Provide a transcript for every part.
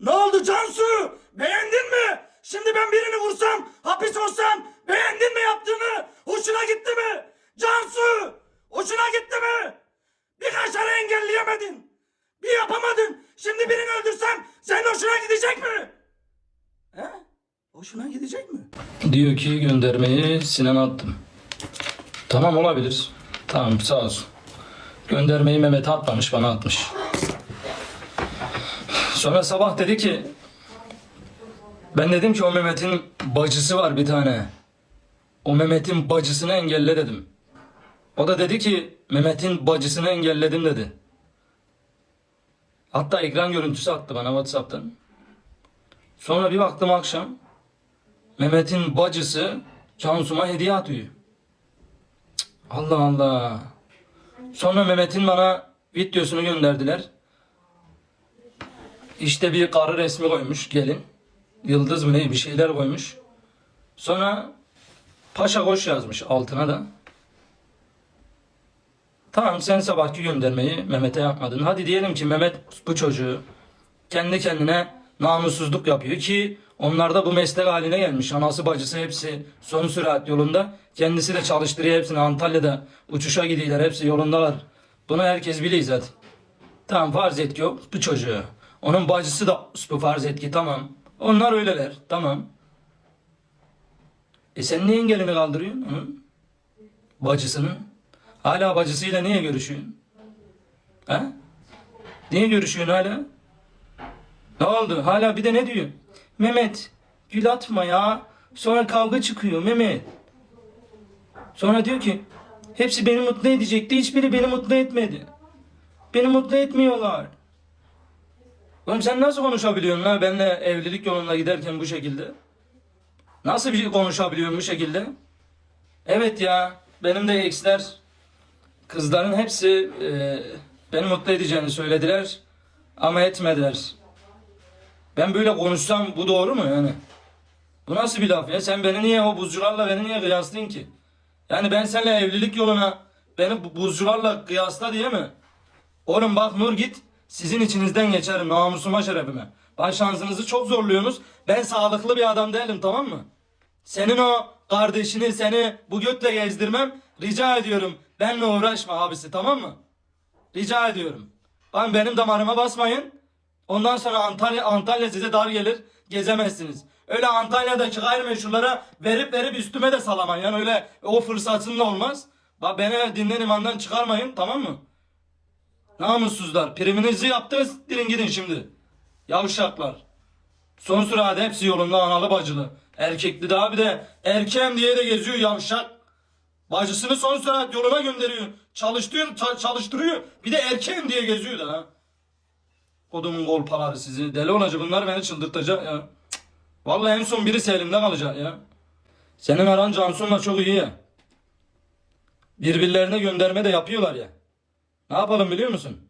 Ne oldu Cansu? Beğendin mi? Şimdi ben birini vursam, hapis olsam beğendin mi yaptığını? Hoşuna gitti mi? Cansu! Hoşuna gitti mi? Birkaç ara engelleyemedin. Bir yapamadın. Şimdi birini öldürsem senin hoşuna gidecek mi? He? Hoşuna gidecek mi? Diyor ki göndermeyi Sinan'a attım. Tamam olabilir. Tamam sağ olsun. Göndermeyi Mehmet'e atmamış bana atmış. Sonra sabah dedi ki ben dedim ki o Mehmet'in bacısı var bir tane. O Mehmet'in bacısını engelle dedim. O da dedi ki Mehmet'in bacısını engelledim dedi. Hatta ekran görüntüsü attı bana Whatsapp'tan. Sonra bir baktım akşam Mehmet'in bacısı Cansu'ma hediye atıyor. Allah Allah. Sonra Mehmet'in bana videosunu gönderdiler. İşte bir karı resmi koymuş gelin. Yıldız mı ne bir şeyler koymuş. Sonra Paşa Koş yazmış altına da. Tamam sen sabahki göndermeyi Mehmet'e yapmadın. Hadi diyelim ki Mehmet bu çocuğu kendi kendine namussuzluk yapıyor ki onlar da bu meslek haline gelmiş. Anası bacısı hepsi son sürat yolunda. Kendisi de çalıştırıyor hepsini Antalya'da uçuşa gidiyorlar hepsi yolundalar. Bunu herkes biliyor zaten. Tamam farz et ki bu çocuğu. Onun bacısı da bu farz et ki tamam. Onlar öyleler tamam. E sen niye engelini kaldırıyorsun onun? Bacısının. Hala bacısıyla niye görüşüyorsun? He? Niye görüşüyorsun hala? Ne oldu? Hala bir de ne diyor? Mehmet gül atma ya. Sonra kavga çıkıyor Mehmet. Sonra diyor ki hepsi beni mutlu edecekti. Hiçbiri beni mutlu etmedi. Beni mutlu etmiyorlar. Oğlum sen nasıl konuşabiliyorsun la benimle evlilik yolunda giderken bu şekilde? Nasıl bir konuşabiliyorsun bu şekilde? Evet ya benim de eksiler kızların hepsi e, beni mutlu edeceğini söylediler ama etmediler. Ben böyle konuşsam bu doğru mu yani? Bu nasıl bir laf ya? Sen beni niye o buzcularla beni niye kıyaslıyorsun ki? Yani ben seninle evlilik yoluna beni bu buzcularla kıyasla diye mi? Oğlum bak Nur git. Sizin içinizden geçerim namusuma şerefime. Bak şansınızı çok zorluyorsunuz. Ben sağlıklı bir adam değilim tamam mı? Senin o kardeşini seni bu götle gezdirmem rica ediyorum. Benle uğraşma abisi tamam mı? Rica ediyorum. Lan benim damarıma basmayın. Ondan sonra Antalya Antalya size dar gelir. Gezemezsiniz. Öyle Antalya'daki gayrimeşrulara verip verip üstüme de salamayın. Yani öyle o fırsatın da olmaz. Bak beni dinden imandan çıkarmayın tamam mı? Namussuzlar. Priminizi yaptınız. Dirin gidin şimdi. Yavşaklar. Son sırada hepsi yolunda analı bacılı. Erkekli daha bir de erkeğim diye de geziyor yavşak. Bacısını son sürat yoluna gönderiyor. Çalıştırıyor, ça- çalıştırıyor. Bir de erkeğim diye geziyor da ha. Kodumun kolpaları sizi. Deli olacak bunlar beni çıldırtacak ya. Cık. Vallahi en son birisi elimde kalacak ya. Senin aran Cansu'nla çok iyi ya. Birbirlerine gönderme de yapıyorlar ya. Ne yapalım biliyor musun?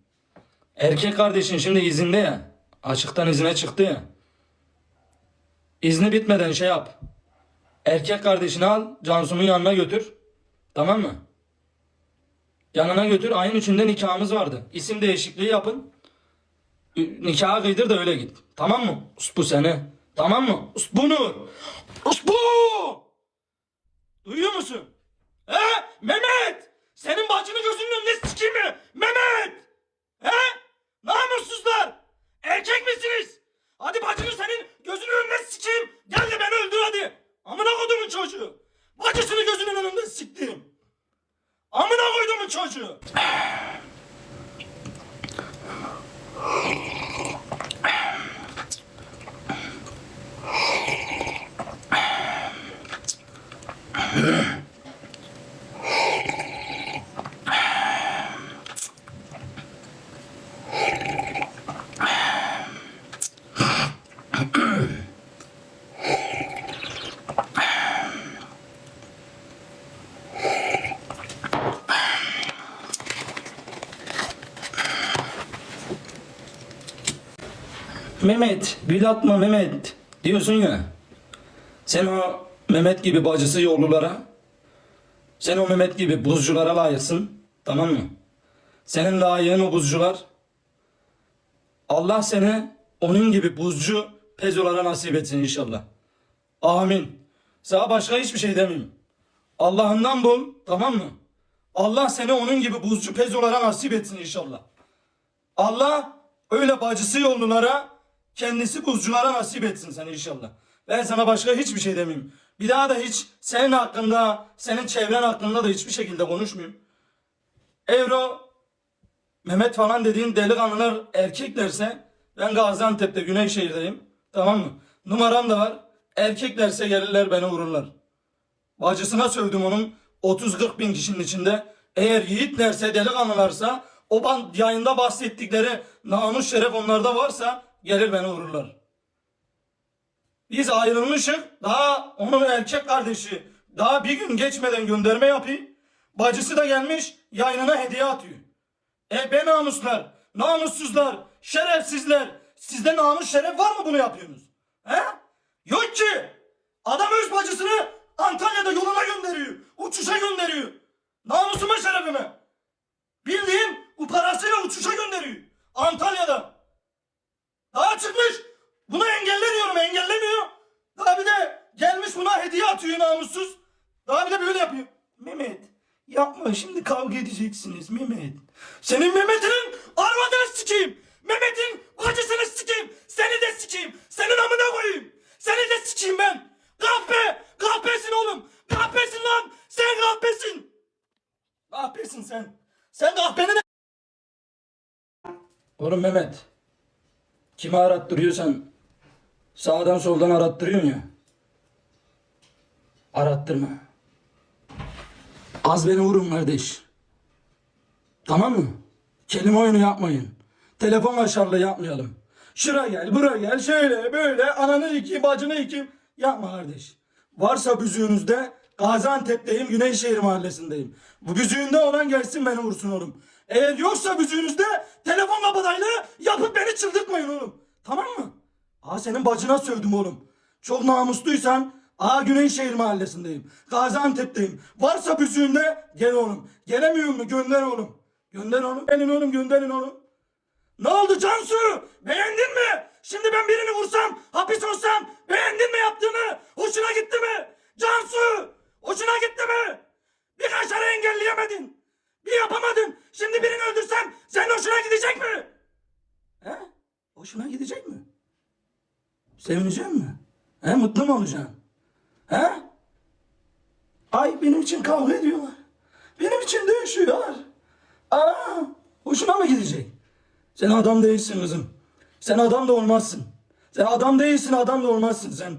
Erkek kardeşin şimdi izinde ya. Açıktan izine çıktı ya. İzni bitmeden şey yap. Erkek kardeşini al, Cansu'nun yanına götür. Tamam mı? Yanına götür. Ayın üçünde nikahımız vardı. İsim değişikliği yapın. Nikaha kıydır da öyle git. Tamam mı? Uspu seni. Tamam mı? Nur. Uspu! Duyuyor musun? He? Mehmet! Senin bacını gözünün önünde sikeyim mi? Mehmet! He? Namussuzlar! Erkek misiniz? Hadi bacını senin gözünün önünde sikeyim. Gel de beni öldür hadi. Amına kodumun çocuğu. Bacısını gözünün önünde siktim. Amına koydumun çocuğu. Mehmet, gül atma Mehmet diyorsun ya. Sen o Mehmet gibi bacısı yollulara, sen o Mehmet gibi buzculara layıksın. Tamam mı? Senin layığın o buzcular. Allah seni onun gibi buzcu pezolara nasip etsin inşallah. Amin. Sana başka hiçbir şey demeyeyim. Allah'ından bul tamam mı? Allah seni onun gibi buzcu pezolara nasip etsin inşallah. Allah öyle bacısı yollulara kendisi buzculara nasip etsin seni inşallah. Ben sana başka hiçbir şey demeyeyim. Bir daha da hiç senin hakkında, senin çevren hakkında da hiçbir şekilde konuşmayayım. Evro, Mehmet falan dediğin delikanlılar erkeklerse ben Gaziantep'te Güneyşehir'deyim. Tamam mı? Numaram da var. Erkeklerse gelirler beni vururlar. Bacısına sövdüm onun 30-40 bin kişinin içinde. Eğer yiğitlerse, delikanlılarsa, o yayında bahsettikleri namus şeref onlarda varsa gelir beni vururlar. Biz ayrılmışık. Daha onun erkek kardeşi daha bir gün geçmeden gönderme yapıyor. Bacısı da gelmiş yayınına hediye atıyor. E be namuslar, namussuzlar, şerefsizler. Sizde namus şeref var mı bunu yapıyorsunuz? He? Yok ki. Adam öz bacısını Antalya'da yoluna gönderiyor. Uçuşa gönderiyor. Namusuma şerefime. Bildiğin bu parasıyla uçuşa gönderiyor. Antalya'da. Daha çıkmış. Bunu engellemiyorum engellemiyor. Daha bir de gelmiş buna hediye atıyor namussuz. Daha bir de böyle yapıyor. Mehmet yapma şimdi kavga edeceksiniz Mehmet. Senin Mehmet'inin arvadını sikeyim. Mehmet'in bacısını sikeyim. Seni de sikeyim. Senin amına koyayım. Seni de sikeyim ben. Kahpe. Kahpesin oğlum. Kahpesin lan. Sen kahpesin. Kahpesin sen. Sen kahpenin... Oğlum Mehmet. Kimi arattırıyorsan sağdan soldan arattırıyorsun ya. Arattırma. Az beni vurun kardeş. Tamam mı? Kelime oyunu yapmayın. Telefon aşarlı yapmayalım. Şura gel, bura gel, şöyle, böyle, ananı yıkayım, bacını yıkayım. Yapma kardeş. Varsa büzüğünüzde Gaziantep'teyim, Güneyşehir mahallesindeyim. Bu büzüğünde olan gelsin beni vursun oğlum. Eğer yoksa büzüğünüzde telefon kabadaylı yapıp beni çıldırtmayın oğlum. Tamam mı? Aa senin bacına sövdüm oğlum. Çok namusluysan Aa Güneyşehir mahallesindeyim. Gaziantep'teyim. Varsa büzüğünde gel oğlum. Gelemiyor mu? Gönder oğlum. Gönder oğlum. Gelin oğlum gönderin oğlum. Ne oldu Cansu? Beğendin mi? Şimdi ben birini vursam, hapis olsam beğendin mi yaptığını? Hoşuna gitti mi? Cansu! Hoşuna gitti mi? Birkaç ara engelleyemedin. Bir yapamadın. Şimdi birini öldürsem senin hoşuna gidecek mi? He? Hoşuna gidecek mi? Sevinecek mi? He? Mutlu mu olacaksın? He? Ay benim için kavga ediyorlar. Benim için dövüşüyorlar. Aa, hoşuna mı gidecek? Sen adam değilsin kızım. Sen adam da olmazsın. Sen adam değilsin, adam da olmazsın sen.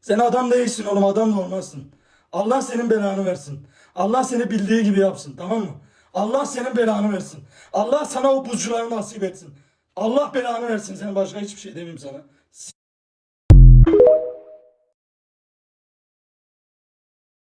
Sen adam değilsin oğlum, adam da olmazsın. Allah senin belanı versin. Allah seni bildiği gibi yapsın, tamam mı? Allah senin belanı versin. Allah sana o buzcuları nasip etsin. Allah belanı versin. Sen başka hiçbir şey demeyeyim sana.